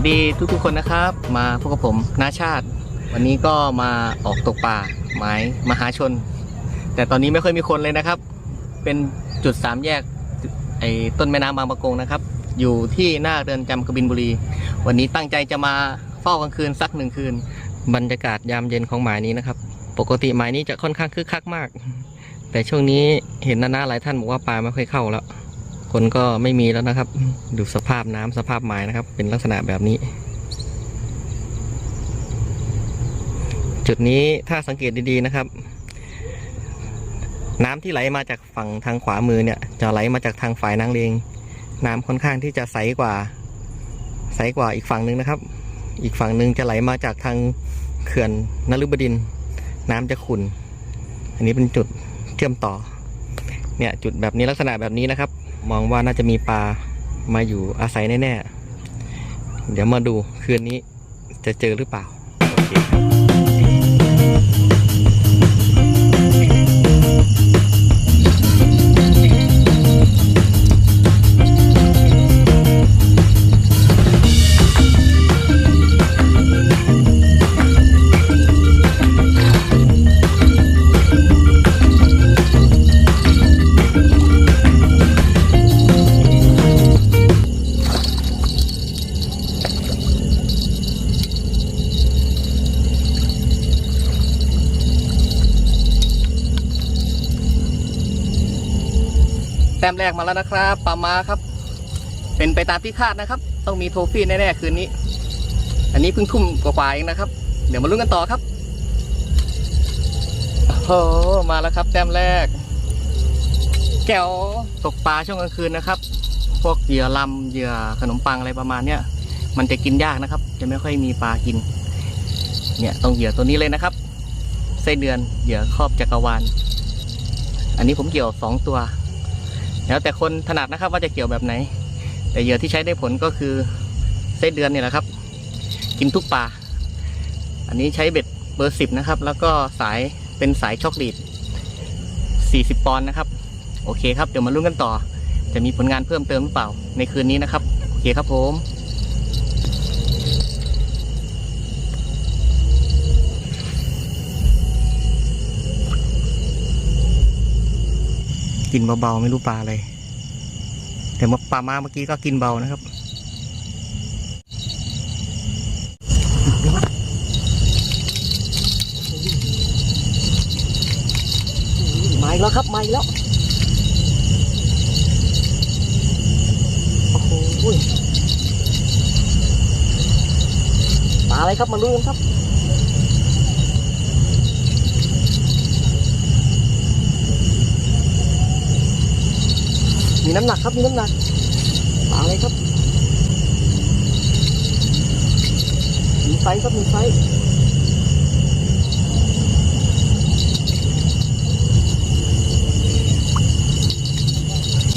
วัสดีทุกๆคนนะครับ มาพบกับผมนาชาติ วันนี้ก็มาออกตกป่าหมายมหาชน แต่ตอนนี้ไม่ค่อยมีคนเลยนะครับ เป็นจุดสามแยกไอ้ต้นแม่น้ำบางปะกงนะครับ อยู่ที่หน้าเรือนจำกบินบุรี วันนี้ตั้งใจจะมาเฝ้ากลางคืนสักหนึ่งคืน บรรยากาศยามเย็นของหมายนี้นะครับ ปกติหมายนี้จะค่อนข้างคึกคักมาก แต่ช่วงนี้เห็นน้าๆหลายท่านบอกว่าปลาไม่ค่อยเข้าแล้ว คนก็ไม่มีแล้วนะครับ ดูสภาพน้ำสภาพหมายนะครับ เป็นลักษณะแบบนี้ จุดนี้ถ้าสังเกตดีๆนะครับ น้ำที่ไหลมาจากฝั่งทางขวามือเนี่ย จะไหลมาจากทางฝ่ายนางเลงน้ำค่อนข้างที่จะใสกว่า ใสกว่าอีกฝั่งหนึ่งนะครับ อีกฝั่งหนึ่งจะไหลมาจากทางเขื่อนนฤบดิน น้ำจะขุ่น อันนี้เป็นจุดเชื่อมต่อ เนี่ยจุดแบบนี้ลักษณะแบบนี้นะครับ มองว่าน่าจะมีปลามาอยู่อาศัยแน่ๆ เดี๋ยวมาดูคืนนี้จะเจอหรือเปล่า โอเคแต้มแรกมาแล้วนะครับปลามาครับ เป็นไปตามที่คาดนะครับ ต้องมีโทฟี่แน่ๆคืนนี้ อันนี้เพิ่งทุ่มกว่าๆเองนะครับ เดี๋ยวมาลุ้นกันต่อครับโอ้มาแล้วครับ แต้มแรก แก้วตกปลาช่วงกลางคืนนะครับ พวกเหยื่อลำเหยื่อขนมปังอะไรประมาณเนี้ยมันจะกินยากนะครับ จะไม่ค่อยมีปลากิน เนี่ยต้องเหยื่อตัวนี้เลยนะครับไส้เดือนเหยื่อครอบจักรวาลอันนี้ผมเกี่ยวสองตัว แล้วแต่คนถนัดนะครับว่าจะเกี่ยวแบบไหน แต่เหยื่อที่ใช้ได้ผลก็คือไส้เดือนเนี่ยแหละครับ กินทุกปลาอันนี้ใช้เบ็ดเบอร์สิบนะครับ แล้วก็สายเป็นสายช็อกลีด40 ปอนด์นะครับ โอเคครับ เดี๋ยวมาลุ้นกันต่อ จะมีผลงานเพิ่มเติมหรือเปล่า ในคืนนี้นะครับ โอเคครับผม กินเบาๆไม่รู้ปลาอะไรแต่ว่าปลามาเมื่อกี้ก็กินเบานะครับมาอีกแล้วครับมาอีกแล้วโอ้โหปลาอะไรครับมาลุ้นครับ มีน้ำหนักครับมีน้ำหนักปลาอะไรครับมีไซส์ครับมีไซส์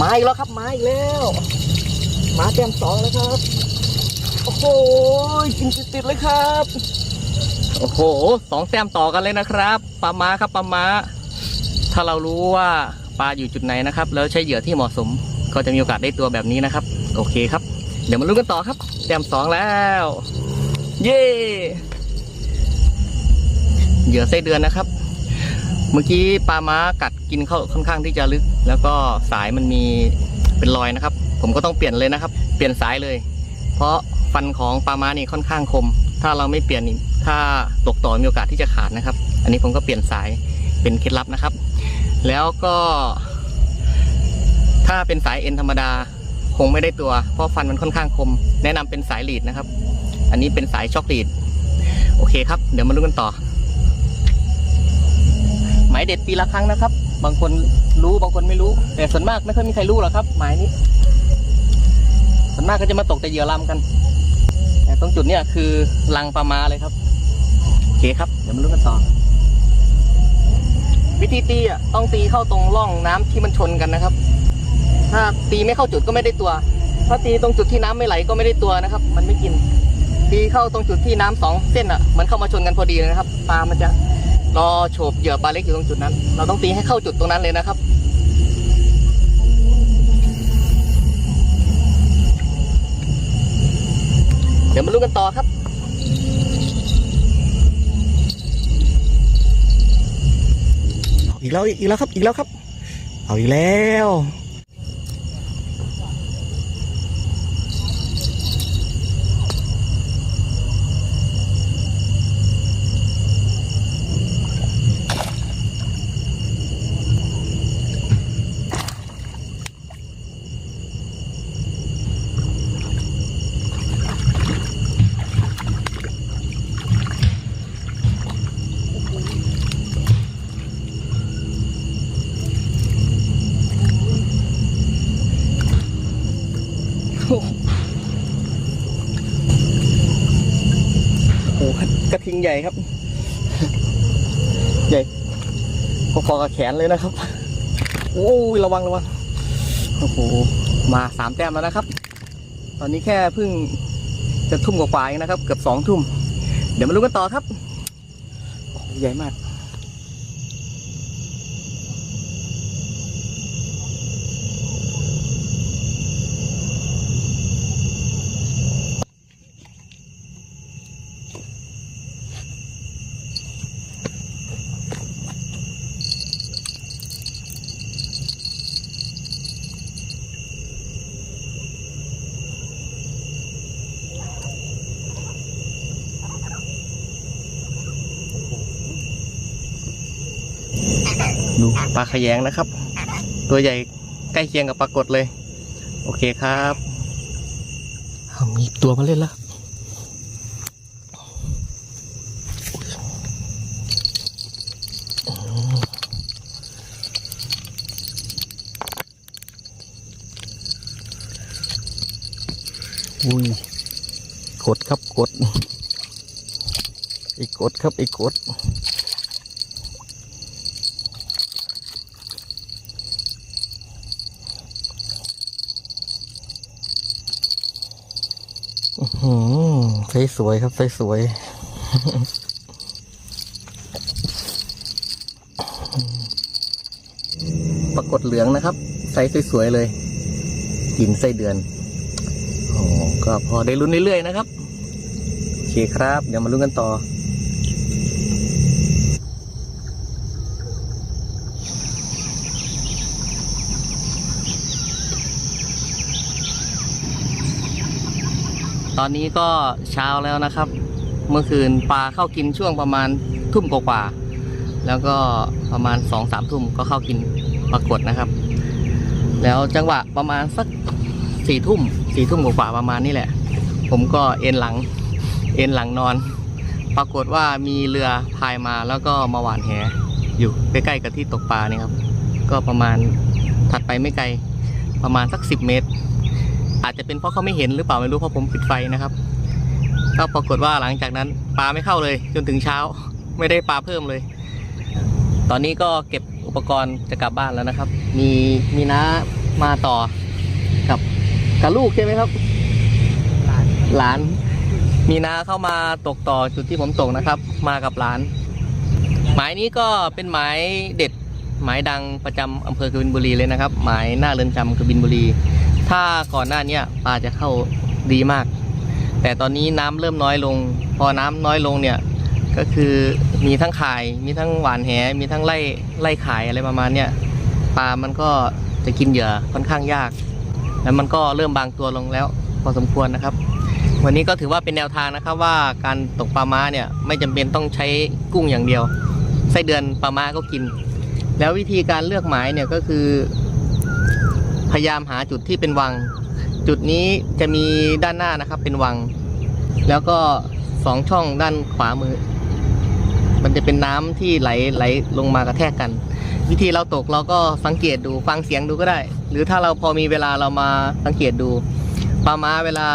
มาอีกแล้วครับมาอีกแล้วมาแต้มสองแล้วครับโอ้โหกินติดๆเลยครับโอ้โหสองแต้มต่อกันเลยนะครับปลามาครับปลามาถ้าเรารู้ว่า ปลาอยู่จุดไหนนะครับ แล้วใช้เหยื่อที่เหมาะสม ก็จะมีโอกาสได้ตัวแบบนี้นะครับ โอเคครับ เดี๋ยวมาลุ้นกันต่อครับแต้มสองแล้ว เย้เหยื่อไส้เดือนนะครับ เมื่อกี้ปลาม้ากัดกินเข้าค่อนข้างที่จะลึก แล้วก็สายมันมีเป็นรอยนะครับ ผมก็ต้องเปลี่ยนเลยนะครับ เปลี่ยนสายเลย เพราะฟันของปลาม้านี่ค่อนข้างคม ถ้าเราไม่เปลี่ยนถ้าตกต่อมีโอกาสที่จะขาดนะครับ อันนี้ผมก็เปลี่ยนสายเป็นเคล็ดลับนะครับ แล้วก็ ถ้าเป็นสายเอ็นธรรมดา คงไม่ได้ตัว เพราะฟันมันค่อนข้างคม แนะนำเป็นสายลีดนะครับ อันนี้เป็นสายช็อกลีด โอเคครับ เดี๋ยวมาลุ้นกันต่อ หมายเด็ดปีละครั้งนะครับ บางคนรู้บางคนไม่รู้ แต่ส่วนมากไม่ค่อยมีใครรู้หรอกครับ หมายนี้ส่วนมากก็จะมาตกแต่เหยื่อลำกัน แต่ตรงจุดเนี้ยคือลังปลามาเลยครับ โอเคครับ เดี๋ยวมาลุ้นกันต่อ วิธีตีอะต้องตีเข้าตรงร่องน้ำที่มันชนกันนะครับ ถ้าตีไม่เข้าจุดก็ไม่ได้ตัว ถ้าตีตรงจุดที่น้ำไม่ไหลก็ไม่ได้ตัวนะครับ มันไม่กิน ตีเข้าตรงจุดที่น้ำสองเส้นอะมันเข้ามาชนกันพอดีนะครับปลามันจะรอโฉบเหยื่อปลาเล็กอยู่ตรงจุดนั้น เราต้องตีให้เข้าจุดตรงนั้นเลยนะครับเดี๋ยวมาลุ้นกันต่อครับ อีกแล้วอีกแล้วครับ อีกแล้วครับ เอาอีกแล้ว หกระทิงใหญ่ครับ ใหญ่พอๆกับแขนเลยนะครับ โอ้ยระวังระวังโอ้โหมาสามแต้มแล้วนะครับ ตอนนี้แค่เพิ่งจะทุ่มกว่าๆเองนะครับ เกือบสองทุ่ม เดี๋ยวมาลุ้นกันต่อครับ ใหญ่มาก ดูปลาขยงนะครับ ตัวใหญ่ใกล้เคียงกับปลากดเลย โอเคครับอ้าวมีตัวมาเล่นแล้วอุ้ยกดครับกดอ้กกดครับไอ้กด อืมสวยครับใสสวยปรากฏเหลืองนะครับไซส์สวยๆเลยกินไส้เดือนโอ้ก็พอได้ลุ้นเรื่อยๆนะครับ โอเคครับ เดี๋ยวมาลุ้นกันต่อ ตอนนี้ก็เช้าแล้วนะครับ เมื่อคืนปลาเข้ากินช่วงประมาณทุ่มกว่าๆแล้วก็ประมาณสองสามทุ่มก็เข้ากินปรากฏนะครับ แล้วจังหวะประมาณสักสี่ทุ่มสี่ทุ่มกว่าๆประมาณนี้แหละ ผมก็เอ็นหลัง เอ็นหลังนอน ปรากฏว่ามีเรือพายมาแล้วก็มาหวานแหอยู่ใกล้ๆกับที่ตกปลานี่ครับ ก็ประมาณถัดไปไม่ไกลประมาณสักสิบเมตร อาจจะเป็นเพราะเขาไม่เห็นหรือเปล่าไม่รู้เพราะผมปิดไฟนะครับก็ปรากฏว่าหลังจากนั้นปลาไม่เข้าเลย จนถึงเช้าไม่ได้ปลาเพิ่มเลย ตอนนี้ก็เก็บอุปกรณ์จะกลับบ้านแล้วนะครับ มีมีน้ามาต่อกับกับลูกใช่ไหมครับ หลาน มีน้าเข้ามาตกต่อจุดที่ผมตกนะครับ มากับหลาน หมายนี้ก็เป็นหมายเด็ดหมายดังประจำอำเภอกบินบุรีเลยนะครับ หมายหน้าเรือนจำกบินบุรี ถ้าก่อนหน้านี้ปลาจะเข้าดีมาก แต่ตอนนี้น้ำเริ่มน้อยลง พอน้ำน้อยลงเนี่ยก็คือมีทั้งขาย มีทั้งหวานแห มีทั้งไล่ไล่ขายอะไรประมาณเนี้ยปลามันก็จะกินเหยื่อค่อนข้างยาก แล้วมันก็เริ่มบางตัวลงแล้วพอสมควรนะครับ วันนี้ก็ถือว่าเป็นแนวทางนะครับว่าการตกปลาม้าเนี่ยไม่จำเป็นต้องใช้กุ้งอย่างเดียวไส้เดือนปลาม้าก็กิน แล้ววิธีการเลือกหมายเนี่ยก็คือ พยายามหาจุดที่เป็นวัง จุดนี้จะมีด้านหน้านะครับเป็นวัง แล้วก็สองช่องด้านขวามือ มันจะเป็นน้ำที่ไหลไหลลงมากระแทกกัน วิธีเราตกเราก็สังเกตดูฟังเสียงดูก็ได้ หรือถ้าเราพอมีเวลาเรามาสังเกตดูปลาม้าเวลา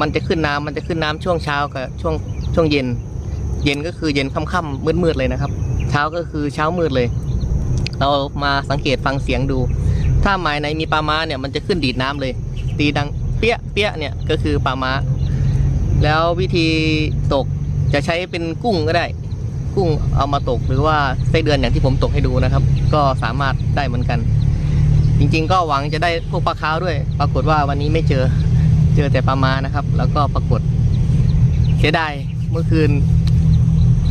มันจะขึ้นน้ำมันจะขึ้นน้ำช่วงเช้ากับช่วงช่วงเย็น เย็นก็คือเย็นค่ำๆมืดๆเลยนะครับ เช้าก็คือเช้ามืดเลย เรามาสังเกตฟังเสียงดู ถ้าหมายไหนมีปลาม้าเนี่ยมันจะขึ้นดีดน้ำเลย ตีดังเปี้ยเปี้ยเนี่ยก็คือปลาม้า แล้ววิธีตกจะใช้เป็นกุ้งก็ได้ กุ้งเอามาตกหรือว่าไส้เดือนอย่างที่ผมตกให้ดูนะครับ ก็สามารถได้เหมือนกัน จริงๆ ก็หวังจะได้พวกปลาคาวด้วย ปรากฏว่าวันนี้ไม่เจอเจอแต่ปลามานะครับ แล้วก็ปรากฏเสียดายเมื่อคืน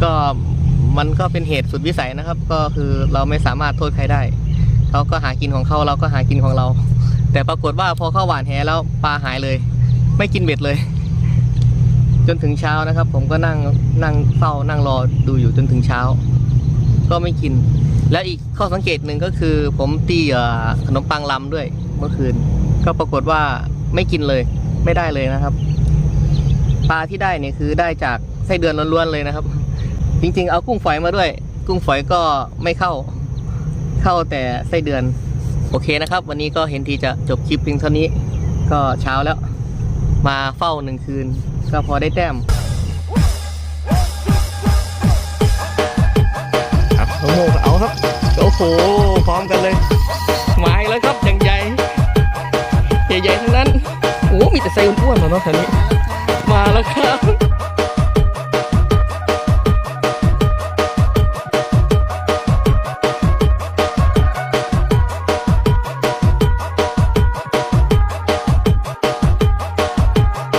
ก็มันก็เป็นเหตุสุดวิสัยนะครับ ก็คือเราไม่สามารถโทษใครได้ เขาก็หากินของเขาเราก็หากินของเรา แต่ปรากฏว่าพอเข้าหวานแหแล้วปลาหายเลย ไม่กินเบ็ดเลย จนถึงเช้านะครับ ผมก็นั่งนั่งเฝ้านั่งรอดูอยู่จนถึงเช้า ก็ไม่กิน และอีกข้อสังเกตหนึ่งก็คือ ผมตีขนมปังลำด้วยเมื่อคืน ก็ปรากฏว่าไม่กินเลย ไม่ได้เลยนะครับ ปลาที่ได้เนี่ยคือได้จากไส้เดือนล้วนๆเลยนะครับ จริงๆ เอากุ้งฝอยมาด้วย กุ้งฝอยก็ไม่เข้า เข้าแต่ไส้เดือน โอเคนะครับ วันนี้ก็เห็นทีจะจบคลิปเพียงเท่านี้ ก็เช้าแล้ว มาเฝ้าหนึ่งคืน ก็พอได้แต้มครับน้องโมก็เอาครับ โอ้โห พร้อมกันเลยมาอีกแล้วครับอย่างใหญ่ใหญ่ๆทั้งนั้น โอ้ มีแต่ไส้อ้วนๆเหรอเนาะแถวนี้ มาแล้วครับ